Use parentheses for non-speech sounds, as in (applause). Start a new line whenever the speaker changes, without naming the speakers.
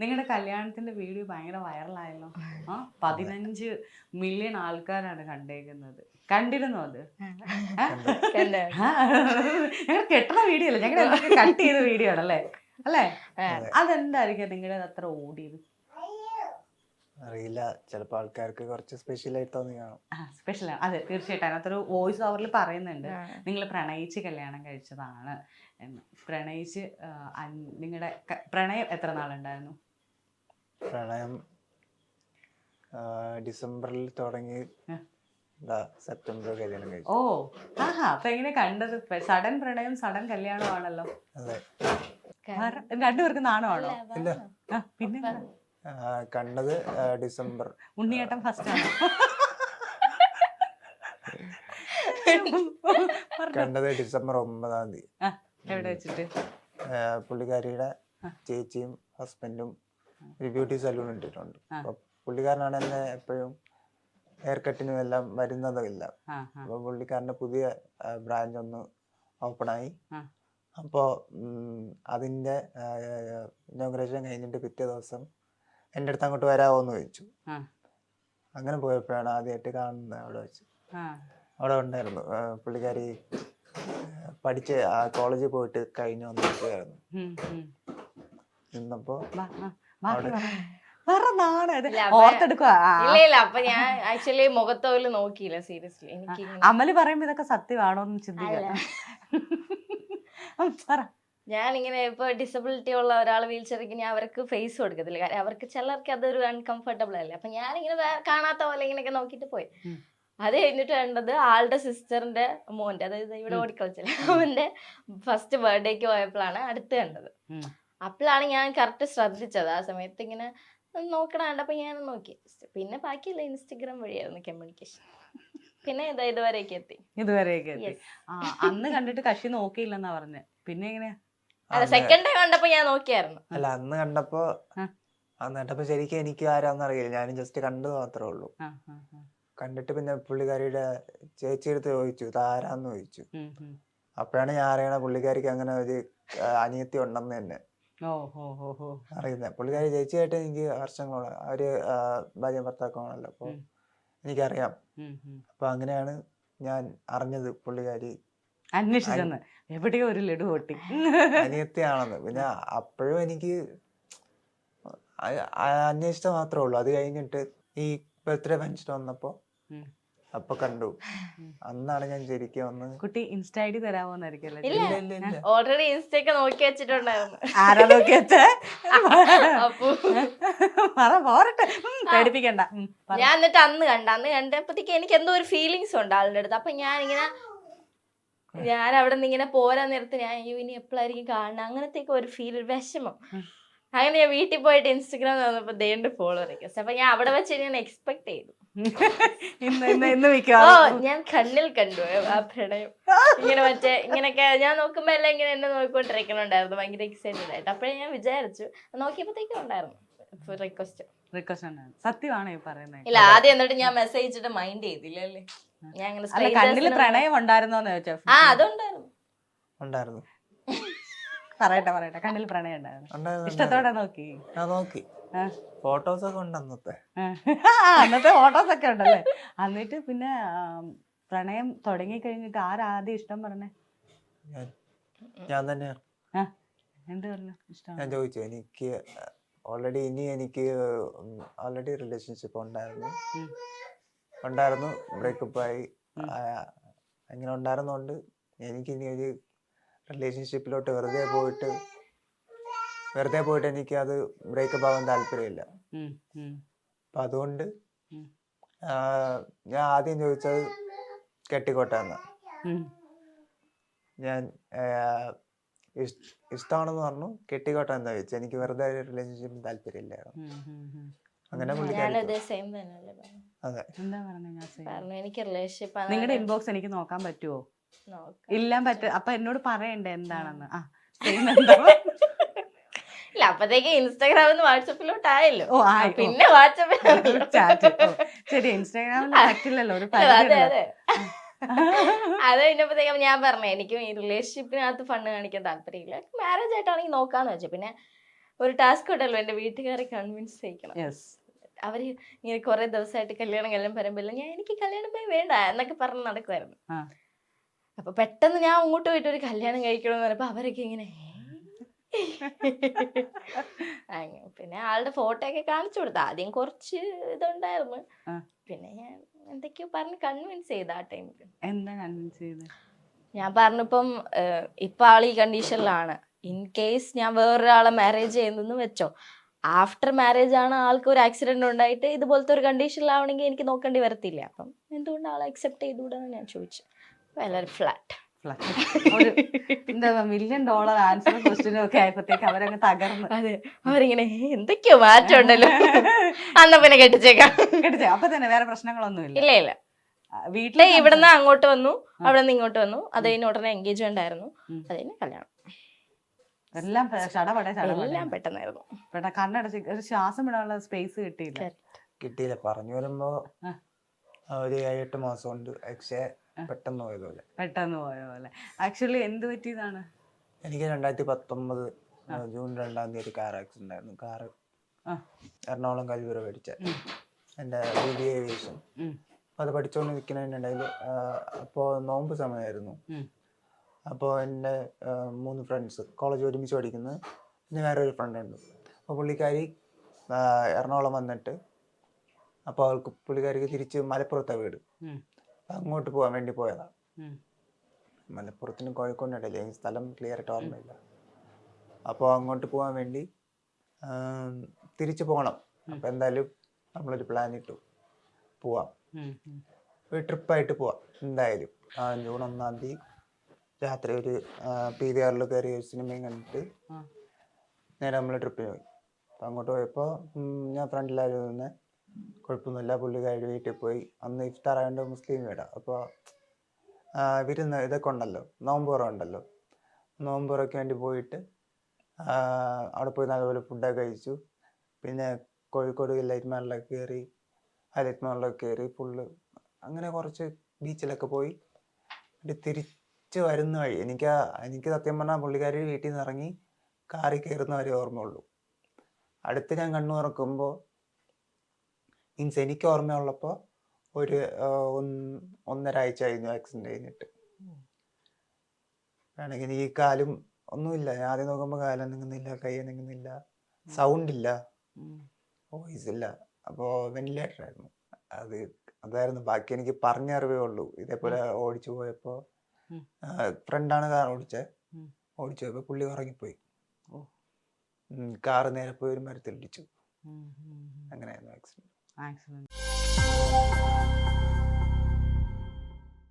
നിങ്ങളുടെ കല്യാണത്തിന്റെ വീഡിയോ ഭയങ്കര വൈറലായല്ലോ? ആ പതിനഞ്ച് മില്യൺ ആൾക്കാരാണ് കണ്ടേക്കുന്നത്. കണ്ടിരുന്നോ അത്?
കണ്ടു.
ഞങ്ങൾ കെട്ടണ വീഡിയോ അല്ലേ ഞങ്ങൾ കട്ട് ചെയ്ത വീഡിയോ ആണല്ലേ അല്ലേ. അതെന്തായിരിക്കും നിങ്ങളുടെ അത്ര ഓടിയത്?
അറിയില്ല ചിലപ്പോൾ ആൾക്കാർക്ക് കുറച്ച് സ്പെഷ്യൽ ആയിട്ട് തോന്നി കാണും.
സ്പെഷ്യൽ അതെ തീർച്ചയായിട്ടും. അതിനകത്തൊരു വോയിസ് ഓവറിൽ പറയുന്നുണ്ട്. നിങ്ങൾ പ്രണയിച്ച് കല്യാണം കഴിച്ചതാണ് എന്ന്. പ്രണയിച്ച് നിങ്ങളുടെ പ്രണയം എത്ര നാളുണ്ടായിരുന്നു?
പ്രണയം ഡിസംബറിൽ തുടങ്ങി ദാ സെപ്റ്റംബർ കല്യാണം കഴിച്ചു.
ഓ ആഹാ അപ്പൊ എങ്ങനെ കണ്ടത്? സഡൻ പ്രണയം സഡൻ കല്യാണമാണല്ലോ.
അതെ.
രണ്ടുപേർക്ക് നാണമാണോ?
ഇല്ല
പിന്നെ?
കണ്ടത് ഡിസംബർ.
ഉണ്ണിയേട്ടൻ ഫസ്റ്റ് ആണ്.
കണ്ടത് ഡിസംബർ ഒമ്പതാം തീയതി.
ആ, എവിടെ വെച്ചിട്ട്?
പുള്ളിക്കാരിയുടെ ചേച്ചിയും ഹസ്ബൻഡും ഒരു ബ്യൂട്ടി സലൂൺ ഇട്ടിട്ടുണ്ട്. പുള്ളിക്കാരനാണ് എന്നെ എപ്പോഴും ഹെയർ കട്ടിനും എല്ലാം
വരുന്നതില്ല
അപ്പൊ പുള്ളിക്കാരന്റെ പുതിയ ബ്രാഞ്ച് ഒന്ന് ഓപ്പൺ
ആയി.
അപ്പോൾ അതിന്റെ ഇനോഗ്രേഷൻ കഴിഞ്ഞിട്ട് പിറ്റേ ദിവസം എന്റെ അടുത്ത് അങ്ങോട്ട് വരാമോ എന്ന് ചോദിച്ചു. അങ്ങനെ പോയപ്പോഴാണ് ആദ്യമായിട്ട് കാണുന്നത് അവിടെ വെച്ച്. അവിടെ ഉണ്ടായിരുന്നു. പുള്ളിക്കാരി പഠിച്ച് ആ കോളേജിൽ പോയിട്ട് കഴിഞ്ഞു വന്നിരിക്കുകയായിരുന്നു.
ഉം, നാണ ഓർത്തെടുക്കുക.
ഇല്ല ഇല്ല അപ്പൊ ഞാൻ ആക്ച്വലി മുഖത്തോൽ നോക്കിയില്ല സീരിയസ്ലി എനിക്ക്
അമൽ പറയുമ്പോ ഇതൊക്കെ സത്യമാണോ എന്ന് ചിന്തിക്കാം
ഞാൻ ഇങ്ങനെ ഇപ്പൊ ഡിസബിലിറ്റി ഉള്ള ഒരാൾ വീൽ ഞാൻ അവർക്ക് ഫേസ് കൊടുക്കത്തില്ല. കാര്യം അവർക്ക് ചിലർക്ക് അതൊരു അൺകംഫർട്ടബിൾ അല്ലേ? അപ്പൊ ഞാൻ ഇങ്ങനെ കാണാത്ത പോലെ ഇങ്ങനെയൊക്കെ നോക്കിട്ട് പോയി. അത് കഴിഞ്ഞിട്ട് വേണ്ടത് ആളുടെ സിസ്റ്ററിന്റെ മോന്റെ അതായത് ഇവിടെ. ഓടിക്കളിച്ചില്ല അവന്റെ ഫസ്റ്റ് ബർത്ത്ഡേക്ക് പോയപ്പോഴാണ് അടുത്ത് കണ്ടത്. അപ്പോഴാണ് ഞാൻ കറക്റ്റ് ശ്രദ്ധിച്ചത്. ആ സമയത്ത് ഇങ്ങനെ നോക്കണ അപ്പം ഞാൻ നോക്കി. പിന്നെ ബാക്കിയല്ല ഇൻസ്റ്റഗ്രാം വഴിയായിരുന്നു കമ്മ്യൂണിക്കേഷൻ പിന്നെ ഇതാ ഇതുവരെയൊക്കെ എത്തി.
ഇതുവരെയൊക്കെ എത്തി. ആ അന്ന് കണ്ടിട്ട് കക്ഷി നോക്കിയില്ലെന്നാ പറഞ്ഞത് പിന്നെ എങ്ങനെയാ
അല്ല സെക്കൻഡ് ടൈം കണ്ടപ്പോ ഞാൻ നോക്കിയായിരുന്നു.
അല്ല അന്ന് കണ്ടപ്പോൾ അന്ന് കണ്ടപ്പോൾ ശരിക്കും എനിക്ക് ആരാന്ന് അറിയില്ല. ഞാൻ ജസ്റ്റ് കണ്ടു മാത്രമേ ഉള്ളൂ. കണ്ടിട്ട് പിന്നെ പുള്ളിക്കാരിയുടെ ചേച്ചിയെടുത്ത് ചോദിച്ചു ഇതാരാന്ന് ചോദിച്ചു. അപ്പോഴാണ് ഞാൻ അറിയണ പുള്ളിക്കാരിക്ക് അങ്ങനെ ഒരു അനിയത്തി ഉണ്ടെന്ന് തന്നെ. അറിയുന്നത് പുള്ളിക്കാരി ചേച്ചിയായിട്ട് എനിക്ക് വർഷങ്ങളോളം അവർ ഭാര്യ ഭർത്താക്കമാണല്ലോ അപ്പോൾ എനിക്കറിയാം. അപ്പൊ അങ്ങനെയാണ് ഞാൻ അറിഞ്ഞത് പുള്ളിക്കാരി.
അന്വേഷിച്ചെന്ന്. എവിടെയോ ഒരു ലഡു പൊട്ടി.
അനിയത്തിയാണെന്ന്. പിന്നെ അപ്പോഴും എനിക്ക് അന്വേഷിച്ച മാത്രമേ ഉള്ളൂ. അത് കഴിഞ്ഞിട്ട് ഈ ബർത്ത്ഡേ ഫംഗ്ഷൻ വന്നപ്പോ
ഉം.
അപ്പൊ കണ്ടു. അന്നാണ് ഞാൻ ശരിക്കും വന്ന്
കുട്ടി ഇൻസ്റ്റ ഐ ഡി
ഓൾറെഡി ഇൻസ്റ്റയൊക്കെ നോക്കി വെച്ചിട്ടുണ്ടായിരുന്നു.
ആരാ നോക്കി പറ പോരട്ടെ. പേടിപ്പിക്കണ്ട.
ഞാൻ എന്നിട്ട് അന്ന് കണ്ട അന്ന് കണ്ടപ്പോഴത്തേക്ക് എനിക്ക് എന്തോ ഒരു ഫീലിങ്സ് ഉണ്ട് ആളുടെ അടുത്ത്. അപ്പൊ ഞാൻ ഇങ്ങനെ ഞാൻ അവിടെ നിന്ന് ഇങ്ങനെ പോരാൻ നേരത്ത് ഞാൻ അയ്യോ ഇനി എപ്പോഴായിരിക്കും കാണുന്നത്? അങ്ങനത്തേക്ക് ഒരു ഫീൽ ഒരു വിഷമം. അങ്ങനെ ഞാൻ വീട്ടിൽ പോയിട്ട് ഇൻസ്റ്റഗ്രാം വന്നപ്പോ ദേണ്ട് ഫോളോ റിക്വസ്റ്റ് അപ്പൊ ഞാൻ അവിടെ വെച്ച് ഞാൻ എക്സ്പെക്ട് ചെയ്തു.
ഇന്ന് ഇന്ന് ഇന്ന്
ഓ
മിക്കവാറും
ഞാൻ കണ്ണിൽ കണ്ടു ആ പ്രണയം. ഇങ്ങനെ മറ്റേ ഇങ്ങനെയൊക്കെ ഞാൻ നോക്കുമ്പോ എല്ലാം ഇങ്ങനെ എന്നെ നോക്കിക്കൊണ്ടിരിക്കണുണ്ടായിരുന്നു. ഭയങ്കര എക്സൈറ്റഡ് ആയിട്ട്. അപ്പോഴേ ഞാൻ വിചാരിച്ചു നോക്കിയപ്പോഴത്തേക്കും ഉണ്ടായിരുന്നു. റിക്വസ്റ്റ്
റിക്വസ്റ്റ് ഉണ്ടായിരുന്നു. സത്യമാണ് ഈ പറയുന്നത്?
ഇല്ല ആദ്യം എന്നിട്ട് ഞാൻ മെസ്സേജ് ഇട്ടിട്ട് മൈൻഡ് ചെയ്തില്ലേ ഞാൻ അങ്ങനെ
അല്ല
strangers
കണ്ണിൽ
നെ-
പ്രണയം ഉണ്ടായിരുന്നോന്ന് ചോദിച്ചോ?
ആ അതുണ്ടായിരുന്നു.
ഉണ്ടായിരുന്നു.
പറയട്ടെ പറയട്ടെ. കണ്ണിൽ പ്രണയം ഉണ്ടായിരുന്നു. ഇഷ്ടത്തോടെ നോക്കി.
ഞാൻ നോക്കി. ഫോട്ടോസ് ഒക്കെ ഉണ്ട് അന്നത്തെ.
അന്നത്തെ ഫോട്ടോസ് ഒക്കെ ഉണ്ടല്ലേ? എന്നിട്ട് പിന്നെ പ്രണയം തുടങ്ങി കഴിഞ്ഞിട്ട് ആരാദ്യം ഇഷ്ടം പറഞ്ഞേ?
ഞാൻ തന്നെ.
എന്ത് പറഞ്ഞു? ഇഷ്ടം
ഞാൻ ചോദിച്ചു എനിക്ക് ഓൾറെഡി ഇനി എനിക്ക് ഓൾറെഡി റിലേഷൻഷിപ്പ് ഉണ്ടായിരുന്നു. ഉണ്ടായിരുന്നു ബ്രേക്കപ്പ് ആയി. അങ്ങനെ ഉണ്ടായിരുന്നോണ്ട് എനിക്ക് ഇനി ഒരു റിലേഷൻഷിപ്പിലോട്ട് വെറുതെ പോയിട്ട് വെറുതെ പോയിട്ട് എനിക്ക് അത് ബ്രേക്കപ്പ് ആവാൻ താല്പര്യമില്ല അപ്പം അതുകൊണ്ട് ഞാൻ ആദ്യം ചോദിച്ചത്
കെട്ടിക്കോട്ടെന്ന്.
ഞാൻ ഇഷ്ടമാണെന്ന് പറഞ്ഞു. കെട്ടിക്കോട്ടെ എന്താ ചോദിച്ചു എനിക്ക് വെറുതെ റിലേഷൻഷിപ്പ് താല്പര്യമില്ലായിരുന്നു. അങ്ങനെ
സെയിം
നിങ്ങളുടെ ഇൻബോക്സ് എനിക്ക് നോക്കാൻ പറ്റുമോ ഇല്ലാൻ പറ്റും അപ്പൊ എന്നോട് പറയണ്ടേ എന്താണെന്ന്? ആ (laughs) ചെയ്യുന്നുണ്ടോ
ഇല്ല അപ്പത്തേക്ക് ഇൻസ്റ്റാഗ്രാമിൽ വാട്സപ്പിലോട്ട് ആയല്ലോ
ഓ ആയി. ഓ.
പിന്നെ വാട്സപ്പിൽ (laughs)
ഓ. ശരി ഇൻസ്റ്റാഗ്രാമിൽ പറ്റില്ലല്ലോ ഒരു
അതെ
പരിധി
അതെ. അത് കഴിഞ്ഞപ്പോഴത്തേക്കും ഞാൻ പറഞ്ഞു എനിക്ക് ഈ റിലേഷൻഷിപ്പിനകത്ത് ഫണ്ട് കാണിക്കാൻ താല്പര്യമില്ല. മാരേജ് ആയിട്ടാണെങ്കിൽ നോക്കാന്ന് വെച്ചു. പിന്നെ ഒരു ടാസ്ക് ഉണ്ടല്ലോ എന്റെ വീട്ടുകാരെ കൺവിൻസ് ചെയ്യിക്കണം. അവർ ഇങ്ങനെ കുറെ ദിവസമായിട്ട് കല്യാണം കല്യാണം പറയുമ്പോൾ ഞാൻ എനിക്ക് കല്യാണം പോയി വേണ്ട എന്നൊക്കെ പറഞ്ഞ് നടക്കുമായിരുന്നു
ആ.
അപ്പൊ പെട്ടെന്ന് ഞാൻ അങ്ങോട്ട് പോയിട്ട് ഒരു കല്യാണം കഴിക്കണമെന്ന് പറഞ്ഞപ്പോ അവരൊക്കെ ഇങ്ങനെ "ഏ?" (laughs) പിന്നെ ആളുടെ ഫോട്ടോ ഒക്കെ കാണിച്ചു കൊടുത്തു. ആദ്യം കുറച്ച് ഇതുണ്ടായിരുന്നു. പിന്നെ ഞാൻ എന്തൊക്കെയോ പറഞ്ഞ് കൺവിൻസ് ചെയ്ത ആ ടൈമിൽ
എന്താ കൺവിൻസ് ചെയ്ത്?
ഞാൻ പറഞ്ഞപ്പം ഇപ്പൊ ആൾ ഈ കണ്ടീഷനിലാണ് ഇൻ കേസ് ഞാൻ വേറൊരാളെ മാരേജ് ചെയ്യുന്നെന്ന് വെച്ചോ. ആഫ്റ്റർ മാരേജ് ആണ് ആൾക്ക് ഒരു ആക്സിഡന്റ് ഉണ്ടായിട്ട് ഇതുപോലത്തെ ഒരു കണ്ടീഷനിലാവണമെങ്കിൽ എനിക്ക് നോക്കേണ്ടി വരത്തില്ല. അപ്പം എന്തുകൊണ്ട് ആൾ അക്സെപ്റ്റ് ചെയ്തുകൂടാന്ന് ഞാൻ ചോദിച്ചു. എല്ലാവരും ഫ്ലാറ്റ്
എന്താ മില്യൺ ഡോളർ ആൻസർ ക്വസ്റ്റിനും ഒക്കെ ആയപ്പോഴത്തേക്ക് അവരങ്ങ് തകർന്നു.
അതെ. അവരിങ്ങനെ "ഏ, എന്തൊക്കെയോ മാറ്റം ഉണ്ടല്ലോ അന്ന പിന്നെ കെട്ടിച്ചേക്കാം.
കെട്ടിച്ചേ. അപ്പൊ തന്നെ വേറെ പ്രശ്നങ്ങളൊന്നും
ഇല്ല ഇല്ല.
വീട്ടിലെ
വീട്ടിലെ ഇവിടുന്ന് അങ്ങോട്ട് വന്നു. അവിടെ നിന്ന് ഇങ്ങോട്ട് വന്നു. അത് കഴിഞ്ഞ് ഉടനെ എൻഗേജ്മെന്റ് ആയിരുന്നു. അത് കഴിഞ്ഞ് കല്യാണം.
എല്ലാം ചടപടെ
എല്ലാം പെട്ടെന്നായിരുന്നു.
പെട്ടെന്ന് കണ്ണടച്ച് ഒരു ശ്വാസം വിടാനുള്ള സ്പേസ് കിട്ടിയില്ല.
കിട്ടിയില്ല. പറഞ്ഞു വരുമ്പോ ഒരു ഏഴെട്ട് മാസം ഉണ്ട് പക്ഷേ പെട്ടെന്ന് പോയത് പോലെ.
പെട്ടെന്ന് പോയ പോലെ. ആക്ച്വലി എന്ത് പറ്റിയതാണ്?
എനിക്ക് രണ്ടായിരത്തി പത്തൊമ്പത് ജൂൺ രണ്ടാം തീയതി കാർ ആക്സിഡന്റ് ആയിരുന്നു.
കാർ.
എറണാകുളം കൽവൂര പഠിച്ച. എന്റെ ബി ബി ഏവിയേഷൻ. അത് അത് പഠിച്ചുകൊണ്ടിരിക്കുന്നതിനിടയിൽ അപ്പോൾ നോമ്പ് സമയമായിരുന്നു. അപ്പോൾ എന്റെ മൂന്ന് ഫ്രണ്ട്സ് കോളേജ് ഒരുമിച്ച് പഠിക്കുന്നത് പിന്നെ വേറെ ഒരു ഫ്രണ്ട് ഉണ്ട്. അപ്പോൾ പുള്ളിക്കാരി എറണാകുളം വന്നിട്ട് അപ്പോൾ അവൾക്ക് പുള്ളിക്കാരിക്ക് തിരിച്ച് മലപ്പുറത്തെ വീട്. അങ്ങോട്ട് പോകാൻ വേണ്ടി പോയതാണ്. മലപ്പുറത്തിനും കോഴിക്കോടിനും ഇടയിൽ എനിക്ക് സ്ഥലം ക്ലിയർ ആയിട്ട് ഓർമ്മയില്ല. അപ്പോൾ അങ്ങോട്ട് പോകാൻ വേണ്ടി തിരിച്ചു പോകണം. അപ്പോൾ എന്തായാലും നമ്മളൊരു പ്ലാൻ ഇട്ടു. പോവാം. ഒരു ട്രിപ്പായിട്ട് പോവാം എന്തായാലും. ജൂൺ ഒന്നാം തീയതി രാത്രി ഒരു പി വി ആറിൽ കയറി ഒരു സിനിമയും കണ്ടിട്ട് നേരെ നമ്മൾ ട്രിപ്പിന് പോയി. അപ്പം അങ്ങോട്ട് പോയപ്പോൾ ഞാൻ ഫ്രണ്ടിലായിരുന്നു കുഴപ്പമൊന്നുമില്ല. പുള്ളിക്കാരി വീട്ടിൽ പോയി അന്ന് ഇഫ്താർ ആയതുകൊണ്ട് മുസ്ലിം വീടാണ് അപ്പോൾ വിരുന്ന് ഇതൊക്കെ ഉണ്ടല്ലോ. നോമ്പുറ ഉണ്ടല്ലോ. നോമ്പുറയ്ക്ക് വേണ്ടി പോയിട്ട് അവിടെ പോയി നല്ലപോലെ ഫുഡൊക്കെ കഴിച്ചു. പിന്നെ കോഴിക്കോട് ലൈറ്റ് മാളിലൊക്കെ കയറി ആ ലൈറ്റ് മാളിലൊക്കെ കയറി ഫുള്ള് അങ്ങനെ കുറച്ച് ബീച്ചിലൊക്കെ പോയി. എന്നിട്ട് തിരിച്ച് വരുന്ന വഴി എനിക്ക് എനിക്ക് സത്യം പറഞ്ഞാൽ പുള്ളിക്കാരി വീട്ടിൽ നിന്ന് ഇറങ്ങി കാറി കയറുന്ന വരെ ഓർമ്മയുള്ളൂ. അടുത്ത് ഞാൻ കണ്ണു തുറക്കുമ്പോൾ മീൻസ് എനിക്ക് ഓർമ്മയുള്ളപ്പോൾ ഒരു ഒന്നരാഴ്ച ഒന്ന് ഒന്നര ആഴ്ച കഴിഞ്ഞു ആക്സിഡന്റ് കഴിഞ്ഞിട്ട്. വേണമെങ്കിൽ ഈ കാലും ഒന്നുമില്ല. ഞാൻ ആദ്യം നോക്കുമ്പോൾ കാലം നീങ്ങുന്നില്ല കൈ നീങ്ങുന്നില്ല. സൗണ്ട് ഇല്ല വോയിസ് ഇല്ല അപ്പോൾ വെന്റിലേറ്റർ ആയിരുന്നു. അത് അതായിരുന്നു. ബാക്കി എനിക്ക് പറഞ്ഞറിവേ ഉള്ളൂ. ഇതേപോലെ ഓടിച്ചു പോയപ്പോൾ. ഫ്രണ്ടാണ് കാർ ഓടിച്ചത്. ഓടിച്ചു പോയപ്പോൾ പുള്ളി ഉറങ്ങിപ്പോയി. കാറ് നേരെ പോയി ഒരു മരത്തിൽ ഇടിച്ചു. അങ്ങനെയായിരുന്നു ആക്സിഡന്റ്
Excellent